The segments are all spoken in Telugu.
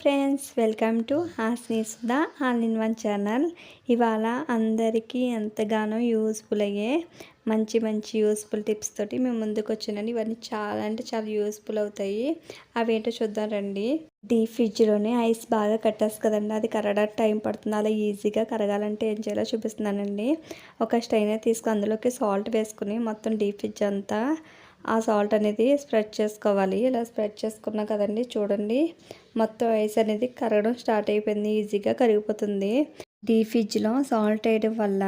Friends welcome to Hasni Sudha all in one channel. ఇవాళ అందరికీ ఎంతగానో యూస్ఫుల్ అయ్యే మంచి మంచి యూస్ఫుల్ టిప్స్ తోటి మేము ముందుకు వచ్చానండి. ఇవన్నీ చాలా అంటే చాలా యూస్ఫుల్ అవుతాయి. అవేంటో చూద్దాం రండి. డీప్ ఫ్రిడ్జ్లోనే ఐస్ బాగా కట్టేసి కదండి. అది కరగడానికి టైం పడుతుంది. అలా ఈజీగా కరగాలంటే ఏం చేయాలో చూపిస్తున్నానండి. ఒక స్టైనర్ తీసుకుని అందులోకి సాల్ట్ వేసుకుని మొత్తం డీప్ ఫ్రిడ్జ్ అంతా ఆ సాల్ట్ అనేది స్ప్రెడ్ చేసుకోవాలి. ఇలా స్ప్రెడ్ చేసుకున్నా కదండి చూడండి. మొత్తం ఐస్ అనేది కరగడం స్టార్ట్ అయిపోయింది. ఈజీగా కరిగిపోతుంది. డీ ఫ్రిడ్జ్లో సాల్ట్ వేయడం వల్ల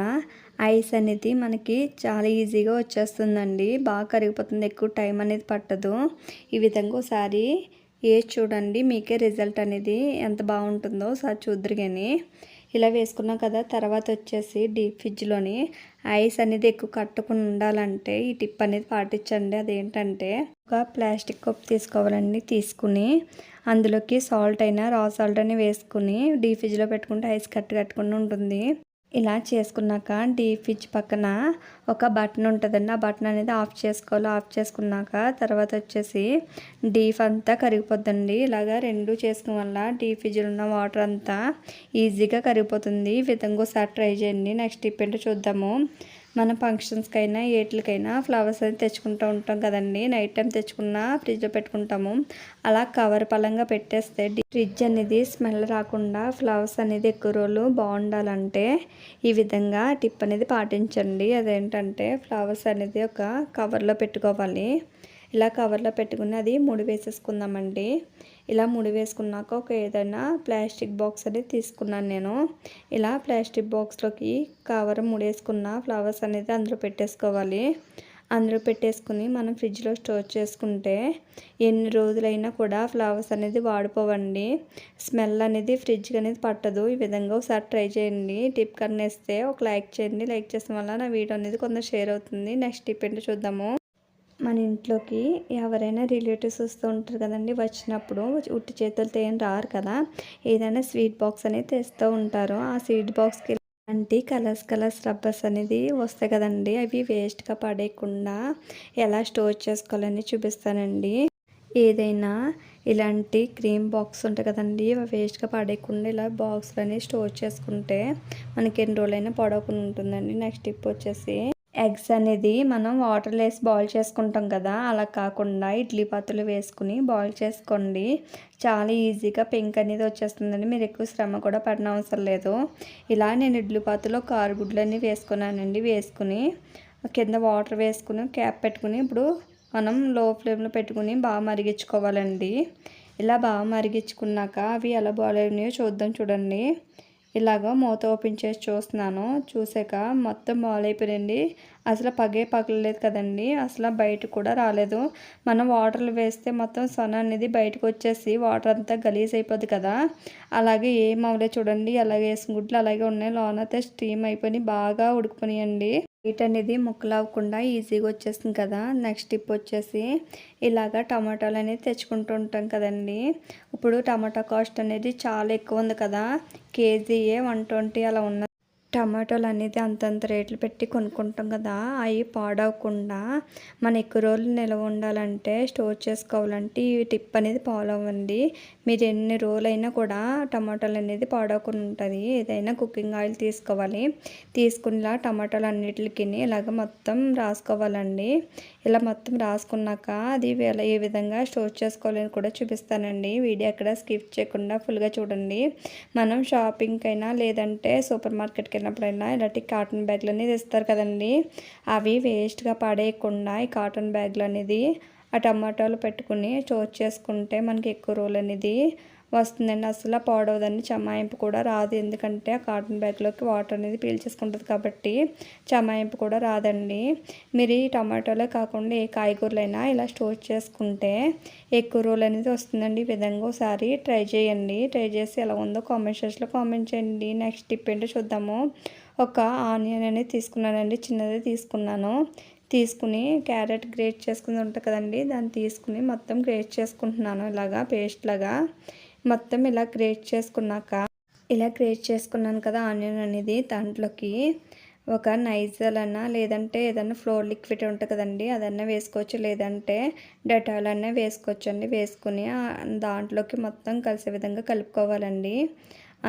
ఐస్ అనేది మనకి చాలా ఈజీగా వచ్చేస్తుందండి. బాగా కరిగిపోతుంది. ఎక్కువ టైం అనేది పట్టదు. ఈ విధంగా ఒకసారి ఏ చూడండి. మీకే రిజల్ట్ అనేది ఎంత బాగుంటుందో ఒకసారి చూద్దరు కానీ ఇలా వేసుకున్నాం కదా తర్వాత వచ్చేసి డీప్ ఫ్రిడ్జ్లోని ఐస్ అనేది ఎక్కువ కట్టుకుని ఉండాలంటే ఈ టిప్ అనేది పాటించండి. అదేంటంటే ఒక ప్లాస్టిక్ కప్ తీసుకోవాలండి తీసుకుని అందులోకి సాల్ట్ అయినా రా సాల్ట్ అని వేసుకుని డీప్ ఫ్రిడ్జ్లో పెట్టుకుంటే ఐస్ కట్టు కట్టుకుని ఉంటుంది. ఇలా చేసుకున్నాక డీప్ ఫ్రిడ్జ్ పక్కన ఒక బటన్ ఉంటుందండి. ఆ బటన్ అనేది ఆఫ్ చేసుకోవాలి. ఆఫ్ చేసుకున్నాక తర్వాత వచ్చేసి డీప్ అంతా కరిగిపోద్దండి. ఇలాగా రెండు చేసుకోవడం వల్ల డీప్ ఫ్రిడ్జ్లో ఉన్న వాటర్ అంతా ఈజీగా కరిగిపోతుంది. ఈ విధంగా ఒకసారి ట్రై చేయండి. నెక్స్ట్ టిప్ ఏంటో చూద్దాము. మన ఫంక్షన్స్కైనా ఏట్లకైనా ఫ్లవర్స్ అనేది తెచ్చుకుంటూ ఉంటాం కదండి. నైట్ టైం తెచ్చుకున్న ఫ్రిడ్జ్లో పెట్టుకుంటాము. అలా కవర్ పలంగా పెట్టేస్తే ఫ్రిడ్జ్ అనేది స్మెల్ రాకుండా ఫ్లవర్స్ అనేది ఎక్కువ రోజులు బాగుండాలంటే ఈ విధంగా టిప్ అనేది పాటించండి. అదేంటంటే ఫ్లవర్స్ అనేది ఒక కవర్లో పెట్టుకోవాలి. ఇలా కవర్లో పెట్టుకుని అది ముడి వేసేసుకుందామండి ఇలా ముడి వేసుకున్నాక ఒక ఏదైనా ప్లాస్టిక్ బాక్స్ అనేది తీసుకున్నాను నేను. ఇలా ప్లాస్టిక్ బాక్స్లోకి కవర్ ముడేసుకున్న ఫ్లవర్స్ అనేది అందులో పెట్టేసుకోవాలి. అందులో పెట్టేసుకుని మనం ఫ్రిడ్జ్లో స్టోర్ చేసుకుంటే ఎన్ని రోజులైనా కూడా ఫ్లవర్స్ అనేది వాడిపోవండి. స్మెల్ అనేది ఫ్రిడ్జ్కి అనేది పట్టదు. ఈ విధంగా ఒకసారి ట్రై చేయండి. టిప్ కన్నేస్తే ఒక లైక్ చేయండి. లైక్ చేసిన వల్ల నా వీడియో అనేది కొంత షేర్ అవుతుంది. నెక్స్ట్ టిప్ ఏంటో చూద్దాము. మన ఇంట్లోకి ఎవరైనా రిలేటివ్స్ వస్తూ ఉంటారు కదండి వచ్చినప్పుడు ఉట్టి చేతులతో ఏం రారు కదా. ఏదైనా స్వీట్ బాక్స్ అనేది తెస్తూ ఉంటారు. ఆ స్వీట్ బాక్స్కి అంటే కలర్స్ కలర్స్ రబ్బర్స్ అనేది వస్తాయి కదండి. అవి వేస్ట్గా పడేయకుండా ఎలా స్టోర్ చేసుకోవాలని చూపిస్తానండి. ఏదైనా ఇలాంటి క్రీమ్ బాక్స్ ఉంటాయి కదండి వేస్ట్గా పడేయకుండా ఇలా బాక్స్లు అనేవి స్టోర్ చేసుకుంటే మనకి ఎన్ని రోజులైనా పడవకుండా ఉంటుందండి. నెక్స్ట్ టిప్ వచ్చేసి ఎగ్స్ అనేది మనం వాటర్లో వేసి బాయిల్ చేసుకుంటాం కదా అలా కాకుండా ఇడ్లీ పాత్రలు వేసుకుని బాయిల్ చేసుకోండి. చాలా ఈజీగా పెంక్ అనేది వచ్చేస్తుందండి. మీరు ఎక్కువ శ్రమ కూడా పడిన అవసరం లేదు. ఇలా నేను ఇడ్లీ పాత్రలో కారుగుడ్లు అన్నీ వేసుకున్నానండి. వేసుకుని కింద వాటర్ వేసుకుని క్యాప్ పెట్టుకుని ఇప్పుడు మనం లో ఫ్లేమ్లో పెట్టుకుని బాగా మరిగించుకోవాలండి. ఇలా బాగా మరిగించుకున్నాక అవి ఎలా బాయిల్ అయినాయో చూద్దాం చూడండి. ఇలాగ మూత ఓపెన్ చేసి చూస్తున్నాను. చూసాక మొత్తం బాల్ అసలు పగే పగలలేదు కదండి. అసలు బయట కూడా రాలేదు. మనం వాటర్లు వేస్తే మొత్తం సొన అనేది బయటకు వచ్చేసి వాటర్ అంతా గలీజ్ అయిపోద్ది కదా. అలాగే ఏం అవ్వలేదు చూడండి. అలాగే వేసిన గుడ్లు అలాగే ఉన్నాయి. లోన అయితే స్టీమ్ అయిపోయి బాగా ఉడికిపోయాయండి హీట్ అనేది ముక్కలు అవ్వకుండా ఈజీగా వచ్చేస్తుంది కదా. నెక్స్ట్ టిప్ వచ్చేసి ఇలాగా టమాటాలు అనేది తెచ్చుకుంటూ ఉంటాం కదండి. ఇప్పుడు టమాటా కాస్ట్ అనేది చాలా ఎక్కువ ఉంది కదా. కేజీయే వన్ ట్వంటీ అలా ఉన్న టమాటోలు అనేది అంతంత రేట్లు పెట్టి కొనుక్కుంటాం కదా అవి పాడవకుండా మన ఎక్కువ రోజులు నిల్వ ఉండాలంటే స్టోర్ చేసుకోవాలంటే ఈ టిప్ అనేది ఫాలో అవ్వండి. మీరు ఎన్ని రోజులైనా కూడా టమాటాలు అనేది పాడవకుండా ఉంటుంది. ఏదైనా కుకింగ్ ఆయిల్ తీసుకోవాలి. తీసుకునేలా టమాటాలు అన్నిటికి ఇలాగ మొత్తం రాసుకోవాలండి. ఇలా మొత్తం రాసుకున్నాక అది ఏ విధంగా స్టోర్ చేసుకోవాలని కూడా చూపిస్తానండి. వీడియో అక్కడ స్కిప్ చేయకుండా ఫుల్గా చూడండి. మనం షాపింగ్కి అయినా లేదంటే సూపర్ మార్కెట్కి వెళ్ళినప్పుడైనా ఇలాంటి కాటన్ బ్యాగ్లు అనేది ఇస్తారు కదండి. అవి వేస్ట్గా పడేయకుండా ఈ కాటన్ బ్యాగ్లు అనేది ఆ టమాటాలు పెట్టుకుని స్టోర్ చేసుకుంటే మనకి ఎక్కువ రోజులు అనేది వస్తుందండి. అసలు పాడవదని చమాయింపు కూడా రాదు. ఎందుకంటే ఆ కాటన్ బ్యాగ్లోకి వాటర్ అనేది పీల్చేసుకుంటుంది కాబట్టి చమాయింపు కూడా రాదండి. మీరు ఈ టమాటోలే కాకుండా ఏ కాయగూరలైనా ఇలా స్టోర్ చేసుకుంటే ఎక్కువ రోజులు అనేది వస్తుందండి. ఈ విధంగా ఒకసారి ట్రై చేయండి. ట్రై చేసి ఎలా ఉందో కామెంట్ సెక్షన్లో కామెంట్ చేయండి. నెక్స్ట్ టిప్ ఏంటో చూద్దాము. ఒక ఆనియన్ అనేది తీసుకున్నానండి. చిన్నది తీసుకున్నాను. తీసుకుని క్యారెట్ గ్రేట్ చేసుకుని ఉంటుంది కదండి. దాన్ని తీసుకుని మొత్తం గ్రేట్ చేసుకుంటున్నాను. ఇలాగా పేస్ట్ లాగా మొత్తం ఇలా గ్రేట్ చేసుకున్నాక ఇలా గ్రేట్ చేసుకున్నాను కదా ఆనియన్ అనేది. దాంట్లోకి ఒక నైజల్ అన్నా లేదంటే ఏదన్నా ఫ్లోర్ లిక్విడ్ ఉంటుంది కదండి. అదన్నా వేసుకోవచ్చు. లేదంటే డెటాల్ అన్నా వేసుకోవచ్చు అండి వేసుకుని దాంట్లోకి మొత్తం కలిసే విధంగా కలుపుకోవాలండి.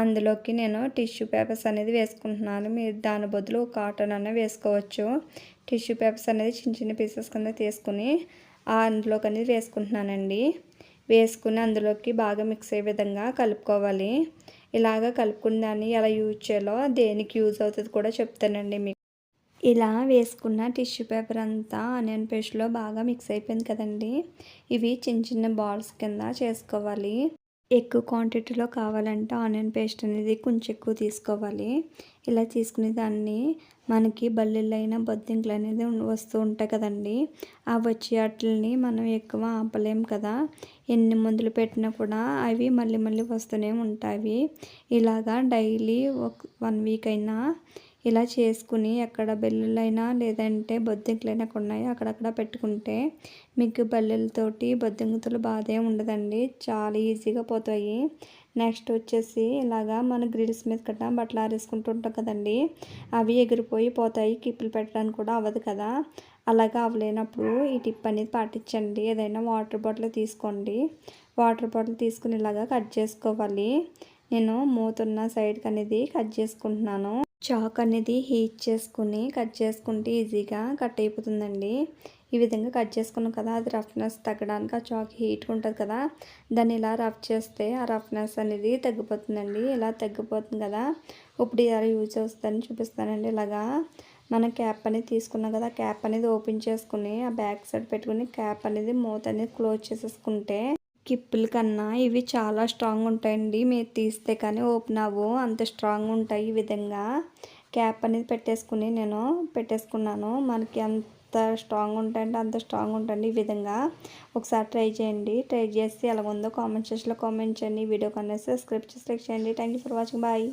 అందులోకి నేను టిష్యూ పేపర్స్ అనేది వేసుకుంటున్నాను. మీరు దాని బదులు కాటన్ అన్న వేసుకోవచ్చు. టిష్యూ పేపర్స్ అనేది చిన్న చిన్న పీసెస్ కింద తీసుకుని అందులోకి అనేది వేసుకుంటున్నానండి. వేసుకుని అందులోకి బాగా మిక్స్ అయ్యే విధంగా కలుపుకోవాలి. ఇలాగ కలుపుకున్న దాన్ని ఎలా యూజ్ చేయాలో దేనికి యూజ్ అవుతుంది కూడా చెప్తానండి మీకు. ఇలా వేసుకున్న టిష్యూ పేపర్ అంతా ఆనియన్ పేస్ట్లో బాగా మిక్స్ అయిపోయింది కదండి. ఇవి చిన్న చిన్న బాల్స్ కింద చేసుకోవాలి. ఎక్కువ క్వాంటిటీలో కావాలంటే. ఆనియన్ పేస్ట్ అనేది కొంచెం ఎక్కువ తీసుకోవాలి. ఇలా తీసుకునే దాన్ని మనకి బల్లిళ్ళైన బొద్దింకలు అనేది వస్తూ ఉంటాయి కదండి. అవి వచ్చే వాటిని మనం ఎక్కువ ఆపలేం కదా. ఎన్ని మందులు పెట్టినా కూడా అవి మళ్ళీ మళ్ళీ వస్తూనే ఉంటాయి. ఇలాగా డైలీ ఒక వన్ వీక్ అయినా ఇలా చేసుకుని ఎక్కడ బెల్లులైనా లేదంటే బొద్దింకలైనా ఉన్నాయో అక్కడక్కడ పెట్టుకుంటే మీకు బల్లులతోటి బొద్దింకతలు బాధే ఉండదండి. చాలా ఈజీగా పోతాయి. నెక్స్ట్ వచ్చేసి ఇలాగా మన గ్రిల్స్ మీద కట్ట బట్టలు ఆరేసుకుంటూ ఉంటాం కదండి. అవి ఎగిరిపోయి పోతాయి. కిప్పులు పెట్టడానికి కూడా అవ్వదు కదా. అలాగా అవ్వలేనప్పుడు ఈ టిప్ అనేది పాటించండి. ఏదైనా వాటర్ బాటిల్ తీసుకోండి. వాటర్ బాటిల్ తీసుకుని ఇలాగా కట్ చేసుకోవాలి. నేను మూతున్న సైడ్కి అనేది కట్ చేసుకుంటున్నాను. చాక్ అనేది హీట్ చేసుకుని కట్ చేసుకుంటే ఈజీగా కట్ అయిపోతుందండి. ఈ విధంగా కట్ చేసుకున్నాం కదా అది రఫ్నెస్ తగ్గడానికి ఆ చాక్ హీట్గా ఉంటుంది కదా దాన్ని ఇలా రఫ్ చేస్తే ఆ రఫ్నెస్ అనేది తగ్గిపోతుందండి. ఇలా తగ్గిపోతుంది కదా ఇప్పుడు ఇలా యూజ్ చేస్తుందని చూపిస్తానండి. ఇలాగా మనం క్యాప్ అనేది తీసుకున్నాం కదా క్యాప్ అనేది ఓపెన్ చేసుకుని ఆ బ్యాక్ సైడ్ పెట్టుకుని క్యాప్ అనేది మూత అనేది క్లోజ్ చేసేసుకుంటే కిప్పుల కన్నా ఇవి చాలా స్ట్రాంగ్ ఉంటాయండి మీరు తీస్తే కానీ ఓపెన్ అవ్వు అంత స్ట్రాంగ్ ఉంటాయి ఈ విధంగా. క్యాప్ అనేది పెట్టేసుకుని నేను పెట్టేసుకున్నాను. మనకి ఎంత స్ట్రాంగ్ ఉంటాయంటే అంత స్ట్రాంగ్ ఉంటుంది ఈ విధంగా. ఒకసారి ట్రై చేయండి. ట్రై చేసి ఎలా ఉందో కామెంట్ సెక్షన్లో కామెంట్ చేయండి. వీడియో కన్నా సబ్స్క్రైబ్ చేసి లైక్ చేయండి. Thank for watching. బాయ్.